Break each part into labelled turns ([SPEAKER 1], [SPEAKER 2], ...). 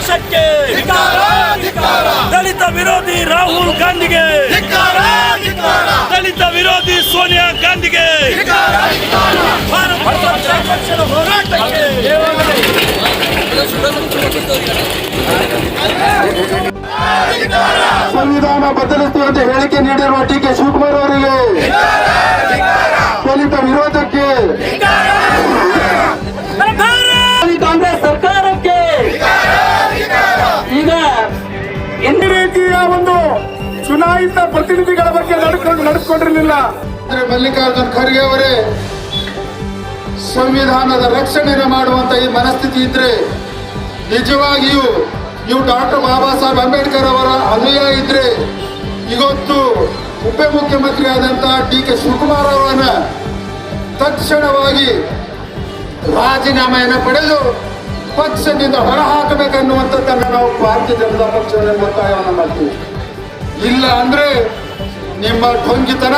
[SPEAKER 1] ಪಕ್ಷಕ್ಕೆ ದಲಿತ ವಿರೋಧಿ ರಾಹುಲ್ ಗಾಂಧಿಗೆ ದಲಿತ ವಿರೋಧಿ ಸೋನಿಯಾ ಗಾಂಧಿಗೆ
[SPEAKER 2] ಸಂವಿಧಾನ ಬದಲಿಸುವಂತೆ ಹೇಳಿಕೆ ನೀಡಿರುವ ಟಿ ಚುನಾಯಿತ ಪ್ರತಿನಿಧಿಗಳ ಬಗ್ಗೆ ನಡ್ಕೊಂಡು ನಡೆದುಕೊಂಡಿರಲಿಲ್ಲ ಮಲ್ಲಿಕಾರ್ಜುನ್ ಖರ್ಗೆ ಅವರೇ ಸಂವಿಧಾನದ ರಕ್ಷಣೆ ಮಾಡುವಂತ ಈ ಮನಸ್ಥಿತಿ ಇದ್ರೆ ನಿಜವಾಗಿಯೂ ನೀವು ಡಾಕ್ಟರ್ ಬಾಬಾ ಸಾಹೇಬ್ ಅಂಬೇಡ್ಕರ್ ಅವರ ಅನುಯಾಯಿ ಇದ್ರೆ ಇವತ್ತು ಉಪಮುಖ್ಯಮಂತ್ರಿ ಆದಂತಹ ಡಿ ಕೆ ಶಿವಕುಮಾರ್ ಅವರನ್ನ ತಕ್ಷಣವಾಗಿ ರಾಜೀನಾಮೆಯನ್ನು ಪಡೆದು ಪಕ್ಷದಿಂದ ಹೊರಹಾಕಬೇಕನ್ನುವಂಥದ್ದನ್ನು ನಾವು ಭಾರತೀಯ ಜನತಾ ಪಕ್ಷದಲ್ಲಿ ಒತ್ತಾಯವನ್ನು ಮಾಡ್ತೀವಿ. ಇಲ್ಲ ಅಂದ್ರೆ ನಿಮ್ಮ ಕೊಂಜಿತನ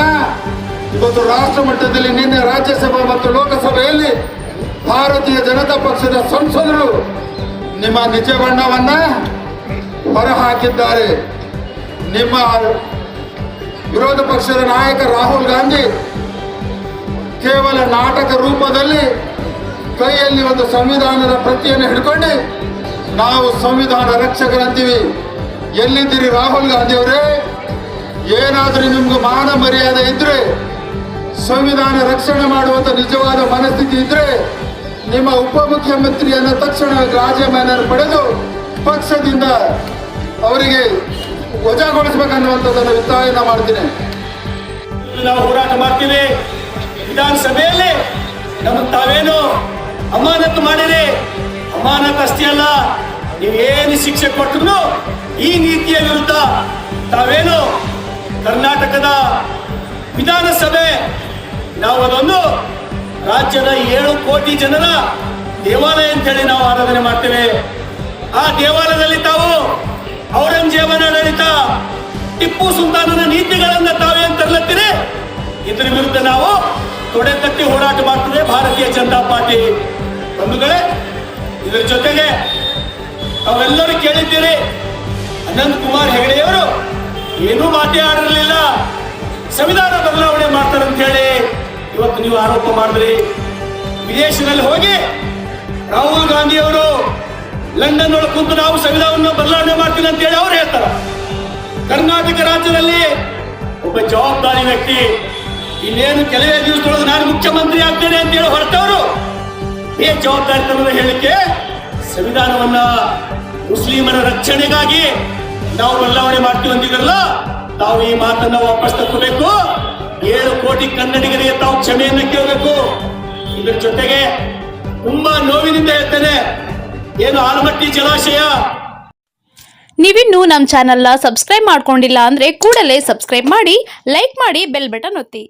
[SPEAKER 2] ಇವತ್ತು ರಾಷ್ಟ್ರ ಮಟ್ಟದಲ್ಲಿ ನಿನ್ನೆ ರಾಜ್ಯಸಭಾ ಮತ್ತು ಲೋಕಸಭೆಯಲ್ಲಿ ಭಾರತೀಯ ಜನತಾ ಪಕ್ಷದ ಸಂಸದರು ನಿಮ್ಮ ನಿಜ ಬಣ್ಣವನ್ನ ಹೊರಹಾಕಿದ್ದಾರೆ. ನಿಮ್ಮ ವಿರೋಧ ಪಕ್ಷದ ನಾಯಕ ರಾಹುಲ್ ಗಾಂಧಿ ಕೇವಲ ನಾಟಕ ರೂಪದಲ್ಲಿ ಕೈಯಲ್ಲಿ ಒಂದು ಸಂವಿಧಾನದ ಪ್ರತಿಯನ್ನು ಹಿಡ್ಕೊಂಡು ನಾವು ಸಂವಿಧಾನ ರಕ್ಷಕರಂತೀವಿ. ಎಲ್ಲಿದ್ದೀರಿ ರಾಹುಲ್ ಗಾಂಧಿ ಅವರೇ? ಏನಾದರೂ ನಿಮ್ಗೆ ಮಾನ ಮರ್ಯಾದೆ ಇದ್ರೆ, ಸಂವಿಧಾನ ರಕ್ಷಣೆ ಮಾಡುವಂತ ನಿಜವಾದ ಮನಸ್ಥಿತಿ ಇದ್ರೆ, ನಿಮ್ಮ ಉಪಮುಖ್ಯಮಂತ್ರಿಯನ್ನ ತಕ್ಷಣ ರಾಜೀನಾಮೆ ಪಡೆದು ಪಕ್ಷದಿಂದ ಅವರಿಗೆ ವಜಾಗೊಳಿಸಬೇಕನ್ನುವಂಥದ್ದನ್ನು ಒತ್ತಾಯನ ಮಾಡ್ತೀನಿ.
[SPEAKER 3] ನಾವು ಹೋರಾಟ ಮಾಡ್ತೀವಿ. ವಿಧಾನಸಭೆಯಲ್ಲಿ ನಮ್ಮ ತಾವೇನು ಅಮಾನತು ಮಾಡಿರಿ? ಅಮಾನತ್ ಅಷ್ಟೇ ಅಲ್ಲ. ನೀವೇನು ಶಿಕ್ಷೆ ಕೊಟ್ಟರು ಈ ನೀತಿಯ ವಿರುದ್ಧ ತಾವೇನು ಕರ್ನಾಟಕದ ವಿಧಾನಸಭೆ, ನಾವು ಅದೊಂದು ರಾಜ್ಯದ ಏಳು ಕೋಟಿ ಜನರ ದೇವಾಲಯ ಅಂತ ಹೇಳಿ ನಾವು ಆರಾಧನೆ ಮಾಡ್ತೇವೆ. ಆ ದೇವಾಲಯದಲ್ಲಿ ತಾವು ಔರಂಗಜೇಬನ ಆಡಳಿತ ಟಿಪ್ಪು ಸುಲ್ತಾನನ ನೀತಿಗಳನ್ನ ತಾವೇನು ತರಲತ್ತೀರಿ? ಇದರ ವಿರುದ್ಧ ನಾವು ತೊಡೆ ತಟ್ಟಿ ಹೋರಾಟ ಮಾಡ್ತದೆ ಭಾರತೀಯ ಜನತಾ ಪಾರ್ಟಿ. ಬಂಧುಗಳೇ, ಇದರ ಜೊತೆಗೆ ತಾವೆಲ್ಲರೂ ಕೇಳಿದ್ದೀರಿ. ಅನಂತ್ ಕುಮಾರ್ ಹೆಗಡೆಯವರು ಏನೂ ಮಾತೇ ಆಡಿರಲಿಲ್ಲ. ಸಂವಿಧಾನ ಬದಲಾವಣೆ ಮಾಡ್ತಾರೆ ಅಂತ ಹೇಳಿ ಇವತ್ತು ನೀವು ಆರೋಪ ಮಾಡಿದ್ರಿ. ವಿದೇಶದಲ್ಲಿ ಹೋಗಿ ರಾಹುಲ್ ಗಾಂಧಿ ಅವರು ಲಂಡನ್ ಒಳಗೆ ಕುಂತು ನಾವು ಸಂವಿಧಾನವನ್ನು ಬದಲಾವಣೆ ಮಾಡ್ತೀನಿ ಅಂತ ಹೇಳಿ ಅವ್ರು ಹೇಳ್ತಾರೆ. ಕರ್ನಾಟಕ ರಾಜ್ಯದಲ್ಲಿ ಒಬ್ಬ ಜವಾಬ್ದಾರಿ ವ್ಯಕ್ತಿ, ಇನ್ನೇನು ಕೆಲವೇ ದಿವಸದೊಳಗೆ ನಾನು ಮುಖ್ಯಮಂತ್ರಿ ಆಗ್ತೇನೆ ಅಂತ ಹೇಳಿ ಹೊರಟವರು, ಬೇಜವಾಬ್ದಾರಿತನದ ಹೇಳಿಕೆ ಸಂವಿಧಾನವನ್ನ ಮುಸ್ಲಿಮರ ರಕ್ಷಣೆಗಾಗಿ ನಾವು ಬದಲಾವಣೆ ಮಾಡ್ತೀವಿ ಅಂತಿದ್ರಲ್ಲ ತಾವು ಈ ಮಾತನ್ನ ವಾಪಸ್ ತಗೋಬೇಕು ಏಳು ಕೋಟಿ ಕನ್ನಡಿಗರಿಗೆ ತಾವು ಕ್ಷಮೆಯನ್ನ ಕೇಳಬೇಕು. ಇದರ ಜೊತೆಗೆ ತುಂಬಾ ನೋವಿನಿಂದ ಹೇಳ್ತೇನೆ ಏನು ಆಲಮಟ್ಟಿ ಜಲಾಶಯ?
[SPEAKER 4] ನೀವಿನ್ನೂ ನಮ್ಮ ಚಾನಲ್ನ ಸಬ್ಸ್ಕ್ರೈಬ್ ಮಾಡ್ಕೊಂಡಿಲ್ಲ ಅಂದ್ರೆ ಕೂಡಲೇ ಸಬ್ಸ್ಕ್ರೈಬ್ ಮಾಡಿ, ಲೈಕ್ ಮಾಡಿ, ಬೆಲ್ ಬಟನ್ ಒತ್ತಿ.